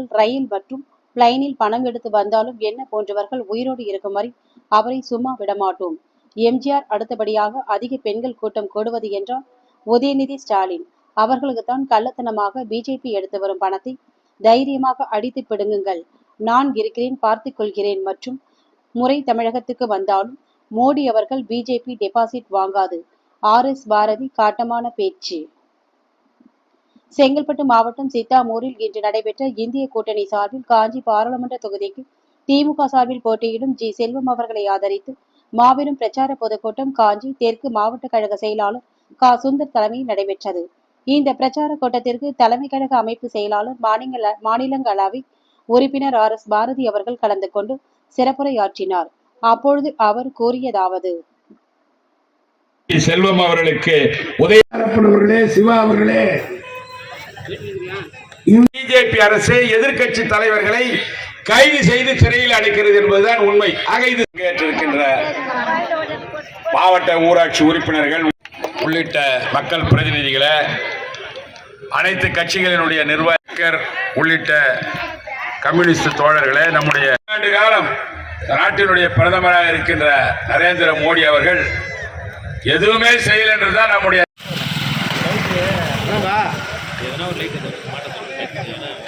அவர்கள் ரயில் மற்றும் பிளைனில் பணம் எடுத்து வந்தாலும் என்ன போன்றவர்கள் உயிரோடு இருக்கும் வரை அவரை சும்மா விடமாட்டோம். எம்ஜிஆர் அடுத்தபடியாக அதிக பெண்கள் கூட்டம் கூடுவது என்றால் உதயநிதி ஸ்டாலின். அவர்களுக்கு தான் கள்ளத்தனமாக பிஜேபி எடுத்து வரும் பணத்தை தைரியமாக அடித்து பிடுங்குங்கள். நான் இருக்கிறேன் பார்த்து கொள்கிறேன் மற்றும் முறை தமிழகத்துக்கு வந்தாலும் மோடி அவர்கள் பிஜேபி டெபாசிட் வாங்காது. ஆர் எஸ் பாரதி காட்டமான பேச்சு. செங்கல்பட்டு மாவட்டம் சித்தாமூரில் இன்று நடைபெற்ற இந்திய கூட்டணி சார்பில் காஞ்சி பாராளுமன்ற தொகுதிக்கு திமுக சார்பில் போட்டியிடும் ஜி செல்வம் அவர்களை ஆதரித்து மாபெரும் பிரச்சார பொதுக்கூட்டம் காஞ்சி தெற்கு மாவட்ட கழக செயலாளர் கா. சுந்தர் தலைமையில் நடைபெற்றது. இந்த பிரச்சார கூட்டத்திற்கு தலைமை கழக அமைப்பு செயலாளர் மாநில மாநிலங்களவை உறுப்பினர் ஆர். எஸ். பாரதி அவர்கள் கலந்து கொண்டு சிறப்புரையாற்றினார். அப்பொழுது அவர் கூறியதாவது. செல்வம் அவர்களுக்கு உதய தரப்பன் அவர்களே சிவா அவர்களே பிஜேபி அரசு எதிர்க்கட்சி தலைவர்களை கைது செய்து சிறையில் அடைக்கிறது என்பதுதான் உண்மை. ஆக இது ஏற்றிருக்கின்ற மாவட்ட ஊராட்சி உறுப்பினர்கள் உள்ளிட்ட மக்கள் பிரதிநிதிகளை அனைத்து கட்சிகளினுடைய நிர்வாகிகர் உள்ளிட்ட கம்யூனிஸ்ட் தோழர்களே நம்முடைய ஆண்டு காலம் நாட்டினுடைய பிரதமராக இருக்கின்ற நரேந்திர மோடி அவர்கள் எதுவுமே செய்யல என்றுதான் நம்முடைய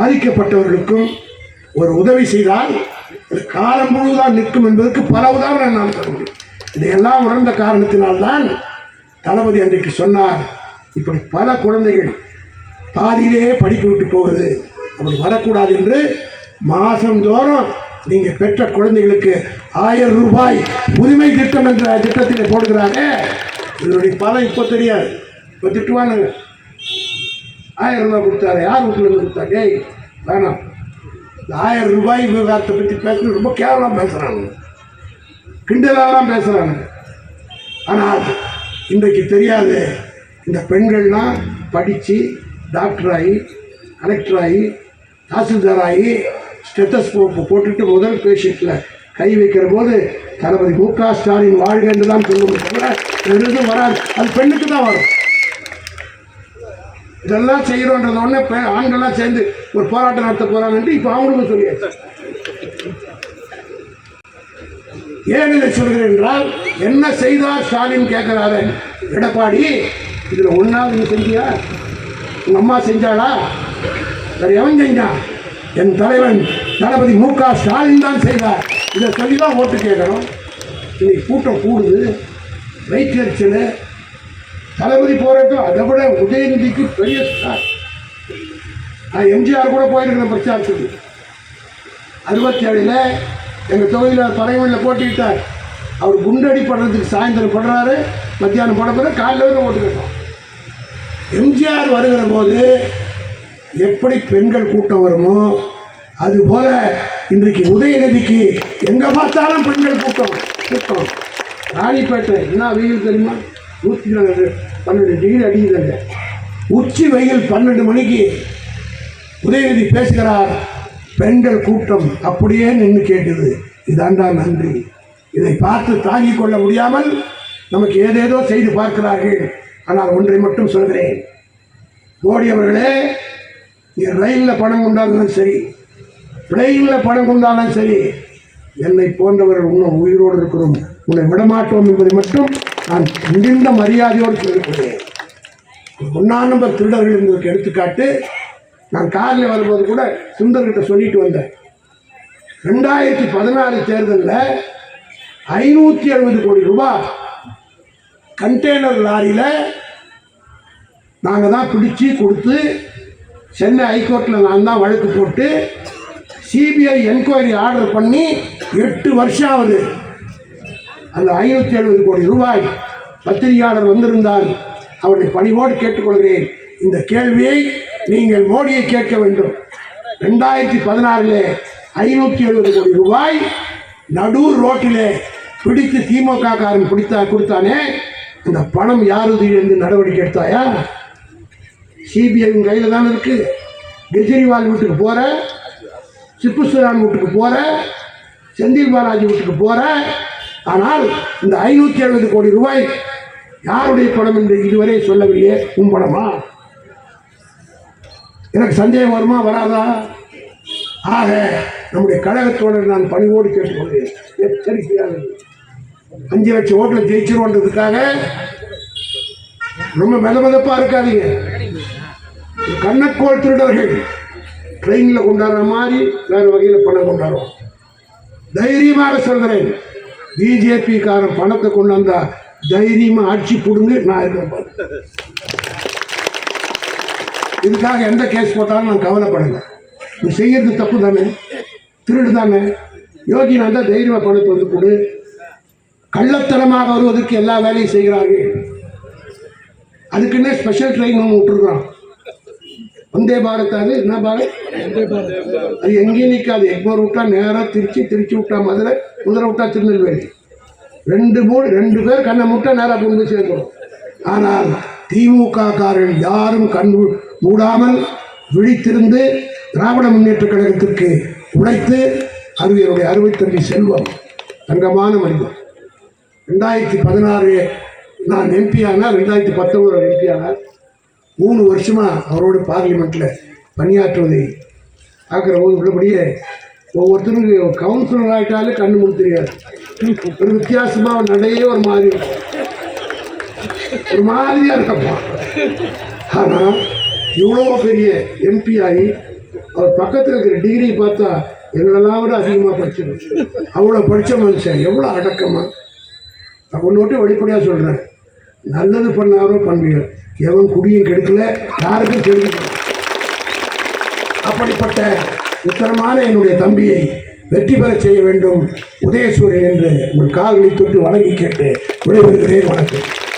பாதிக்கப்பட்டவர்களுக்கும் ஒரு உதவி செய்தால் அது காலம் முழுவதும் நிற்கும் என்பதற்கு பல உதாரணம் நான் தர முடியும். இதையெல்லாம் உணர்ந்த காரணத்தினால்தான் தளபதி அன்றைக்கு சொன்னார் இப்படி பல குழந்தைகள் பாதியிலேயே படிப்பு விட்டு போகுது அப்படி வரக்கூடாது என்று மாதந்தோறும் நீங்கள் பெற்ற குழந்தைகளுக்கு ஆயிரம் ரூபாய் உரிமை திட்டம் என்ற திட்டத்தில் போடுகிறாங்க இதனுடைய பலம் இப்போ தெரியாது. இப்போ திட்டுவானுங்க. ஆயிரம் ரூபாய் கொடுத்தாரு. யார் வீட்டில் இருந்து கொடுத்தாரு? ஏய் வேணாம். இந்த ஆயிரம் ரூபாய் விவகாரத்தை பற்றி பேசுறது ரொம்ப கேவலம் பேசுகிறாங்க கிண்டலாலாம் பேசுகிறாங்க ஆனால் இன்றைக்கு தெரியாது இந்த பெண்கள்லாம் படித்து டாக்டர் ஆகி கலெக்டர் ஆகி தாசில்தார் ஆகி ஸ்டெத்தஸ்கோப்பு போட்டுட்டு முதல் பேஷண்ட்டில் கை வைக்கிற போது தளபதி மு க ஸ்டாலின் வாழ்க என்று தான் சொல்லுவோம் தவிர எதுவும் வராது. அது பெண்ணுக்கு தான் வரும். இதெல்லாம் செய்கிறோன்றத உடனே இப்போ ஆண்கள்லாம் சேர்ந்து ஒரு போராட்டம் நடத்த போகிறாங்கன்ட்டு இப்போ அவங்களுக்கும் சொல்லியாச்சு. ஏன் இதை சொல்கிறேன் என்றால் என்ன செய்தார் ஸ்டாலின் கேட்கிறாரு எடப்பாடி இதில் ஒன்றாவது நீ செஞ்சியா? உங்கள் அம்மா செஞ்சாளா? வேறு எவன் செஞ்சான் என் தலைவன் தளபதி மு க ஸ்டாலின் தான் செய்தார். இதை சொல்லி தான் ஓட்டு கேட்கணும் இன்னைக்கு கூட்டம் கூடுது. வயிற்றெரிச்சல் தளபதி போராட்டம் அதை விட உதயநிதிக்கு பெரிய ஸ்டார் நான் எம்ஜிஆர் கூட போயிருக்கிறேன் பிரச்சாரத்துக்கு. அறுபத்தி ஏழில் எங்கள் தொகுதியில் பறையமணியில் போட்டிக்கிட்டார் அவர் குண்டடி படுறதுக்கு சாயந்தரம் படுறாரு மத்தியானம் போட போகிற காலையில் வந்து ஓட்டுக்கிட்டோம் எம்ஜிஆர் வருகிற போது எப்படி பெண்கள் கூட்டம் வருமோ அதுபோல இன்றைக்கு உதயநிதிக்கு எங்கே பார்த்தாலும் பெண்கள் கூட்டம் கூட்டம். ராணிப்பேட்டை என்ன வெயில் தெரியுமா? நூற்றி ரெண்டு பன்னெண்டு டிகிரி அடிக்குதுங்க உச்சி வெயில் பன்னெண்டு மணிக்கு உதயநிதி பேசுகிறார் பெண்கள் கூட்டம் அப்படியே நின்று கேட்டது. இதாண்டா நன்றி. இதை பார்த்து தாங்கிக் கொள்ள முடியாமல் நமக்கு ஏதேதோ செய்து பார்க்கிறார்கள். ஆனால் ஒன்றை மட்டும் சொல்கிறேன். மோடி அவர்களே நீ ரயிலில் பணம் கொண்டாலும் சரி பிளெயினில் பணம் கொண்டாலும் சரி என்னை போன்றவர்கள் இன்னும் உயிரோடு இருக்கிறோம். உன்னை விடமாட்டோம் என்பதை மட்டும் நான் மிகுந்த மரியாதையோடு சொல்லிக்கொள்கிறேன் ஒன்றாம் நம்பர் திருடர்கள் என்பதற்கு எடுத்துக்காட்டு நான் காரில் வரும்போது கூட சுந்தர்கிட்ட சொல்லிட்டு வந்தேன். ரெண்டாயிரத்தி பதினாறு தேர்தலில் ஐநூற்றி எழுபது கோடி ரூபாய் கண்டெய்னர் லாரியில் நாங்கள் தான் பிடிச்சி கொடுத்து சென்னை ஹைகோர்ட்டில் நான் தான் வழக்கு போட்டு சிபிஐ என்கொயரி ஆர்டர் பண்ணி எட்டு வருஷம் ஆகுது. அந்த ஐநூற்றி எழுபது கோடி ரூபாய் பத்திரிகையாளர் வந்திருந்தால் அவரை பணிவோடு கேட்டுக்கொள்கிறேன். இந்த கேள்வியை நீங்கள் மோடியை கேட்க வேண்டும். ரெண்டாயிரத்தி பதினாறில் ஐநூற்றி எழுபது கோடி ரூபாய் நடூர் ரோட்டிலே பிடித்து திமுக காரன் பிடித்தா கொடுத்தானே? அந்த பணம் யாருது என்று நடவடிக்கை எடுத்தாயா? சிபிஐ கையில் தானே இருக்கு. கெஜ்ரிவால் வீட்டுக்கு போகிற சிப்பு சுரான் வீட்டுக்கு போகிற செந்தில் பாலாஜி வீட்டுக்கு போகிற ஆனால் இந்த ஐநூற்றி எழுபது கோடி ரூபாய் யாருடைய பணம் என்று இதுவரை சொல்லவில்லையே? உன் பணமா? எனக்கு சந்தேகம் வருமா வராதா? ஆக நம்முடைய கழகத்தோடு நான் பணிவோடு கேட்டுக்கொள்கிறேன். எச்சரிக்கையாக அஞ்சு லட்சம் ஓட்டில் ஜெயிச்சிருவோன்றதுக்காக ரொம்ப மெத மெதப்பாக இருக்காதீங்க. கண்ணக்கோள் திருடர்கள் ட்ரெயினில் கொண்டாடுற மாதிரி வேறு வகையில் பணம் கொண்டாடுவோம். தைரியமாக சொல்கிறேன். பிஜேபிக்காரன் பணத்தை கொண்டு வந்தால் தைரியமா ஆட்சி புடுங்க நான் இருக்கேன் இதுக்காக எந்த கேஸ் போட்டாலும் நான் கவலைப்படலை நீ செய்யறது தப்பு தானே? திருடு தானே? யோகி நான் தான் தைரியமாக பணத்தை வந்து கொடு. கள்ளத்தனமாக வருவதற்கு எல்லா வேலையும் செய்கிறாங்க அதுக்குன்னே ஸ்பெஷல் ட்ரெயின் ஒன்று விட்டுருக்குறான். வந்தே பாரத் அது என்ன பாரத்? அது எங்கேயும் நிற்காது எக்மோர் விட்டா நேராக திருச்சி திருச்சி விட்டா மதுரை மதுரை விட்டா திருநெல்வேலி. ரெண்டு மூணு ரெண்டு பேர் கண்ணை முட்டா நேராக கொண்டு போய் சேர்க்கணும். ஆனால் திமுக காரர்கள் யாரும் கண் மூடாமல் விழித்திருந்து திராவிட முன்னேற்ற கழகத்திற்கு உழைத்து அது என்னுடைய அறுவை தம்பி செல்வம் தங்கமான மனிதன். ரெண்டாயிரத்தி பதினாறு நான் எம்பி ஆனால் ரெண்டாயிரத்தி பத்தொன்பது எம்பி ஆனால் மூணு வருஷமாக அவரோட பார்லிமெண்ட்டில் பணியாற்றுவதை பார்க்குற போது உள்ளபடியே ஒவ்வொருத்தருக்கு கவுன்சிலர் ஆகிட்டாலே கண்ணு முன் தெரியாது. ஒரு வித்தியாசமாக நடையே ஒரு மாதிரி இருக்கும். ஒரு மாதிரியாக இருக்கப்பா ஆனால் இவ்வளோ பெரிய எம்பி ஆகி அவர் பக்கத்தில் இருக்கிற டிகிரி பார்த்தா எங்களெல்லாம் விட அதிகமாக படிச்சிருக்கு அவ்வளோ படித்த மனுஷன் எவ்வளோ அடக்கமாக நான் ஒன்று விட்டு வெளிப்படையாக சொல்கிறேன் நல்லது பண்ணாரோ பண்ணுவீங்க எவன் குடியும் கெடுக்கல யாருக்கும் கெடுக்கல. அப்படிப்பட்ட உத்தரமான என்னுடைய தம்பியை வெற்றி பெற செய்ய வேண்டும் உதயசூரியன் என்று உங்கள் கால்களை தொட்டு வணங்கி கேட்டு விடைபெறுகிறேன். வணக்கம்.